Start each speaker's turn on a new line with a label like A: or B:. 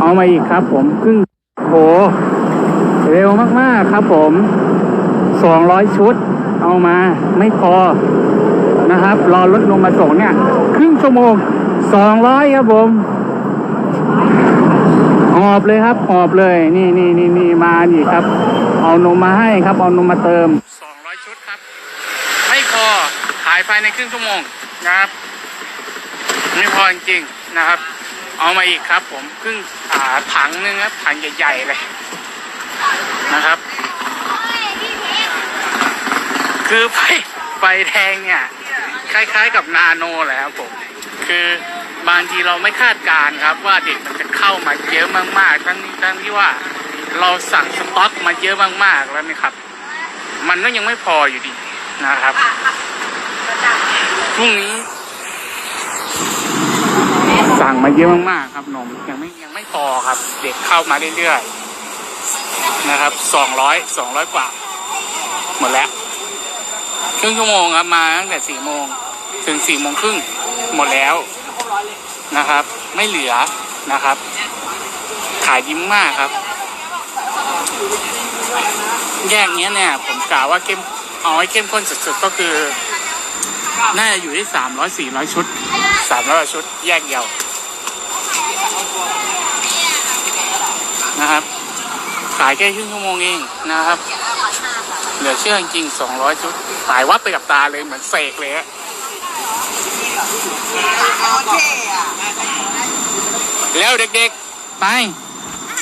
A: เอามาอีกครับ ผมครึ่งโหเร็วมากๆครับผมสองร้อยชุด เอามาไม่พอนะครับ รอรถลงมาส่งเนี่ย ครึ่งชั่วโมงสองร้อยครับผมหอบเลยครับหอบเลย นี่นี่นี่นี่มานี่ครับ เอานมมาให้ครับ เอานมมาเติมสองร้อยชุดครับ ไม่พอขายภายในครึ่งชั่วโมงนะครับไม่พอจริงๆนะครับ เอามาอีกครับ ผมครึ่งอ่าถังหนึงครับถังใหญ่ๆเลยนะครับ คือไฟไฟแดงเนี่ยคล้าย ๆ กับนาโนแหละครับผม คือบางทีเราไม่คาดการณ์ครับ ว่าเด็กมันจะเข้ามาเยอะมากๆทั้งทั้งที่ว่าเราสั่งสต็อกมาเยอะมากๆแล้วนี่ครับ มันก็ยังไม่พออยู่ดีนะครับพรุ่งนี้ สั่งมาเยอะมากๆครับนมยังไม่ยังไม่พอครับ เด็กเข้ามาเรื่อยๆนะครับสองร้อยสองร้อยกว่า หมดแล้วครึ่งชั่วโมงครับมาตั้งแต่สี่โมงถึงสี่โมงครึ่งหมดแล้วนะครับ ไม่เหลือนะครับ ขายดีมากครับ แยกเนี้ยเนี่ย ผมกล่าวว่าเข้มเอาให้เข้มข้นสุดๆก็คือ น่าจะอยู่ที่สามร้อยสี่ร้อยชุดสามร้อยชุด แยกเดียว นะครับ ขายแค่ครึ่งชั่วโมงเองนะครับ เหลือเชื่อจริงสองร้อยชุดหายวับไปกับตาเลยเหมือนเสกเลยฮะ
B: โอเคอะ
A: แล้วเด็กๆ ไป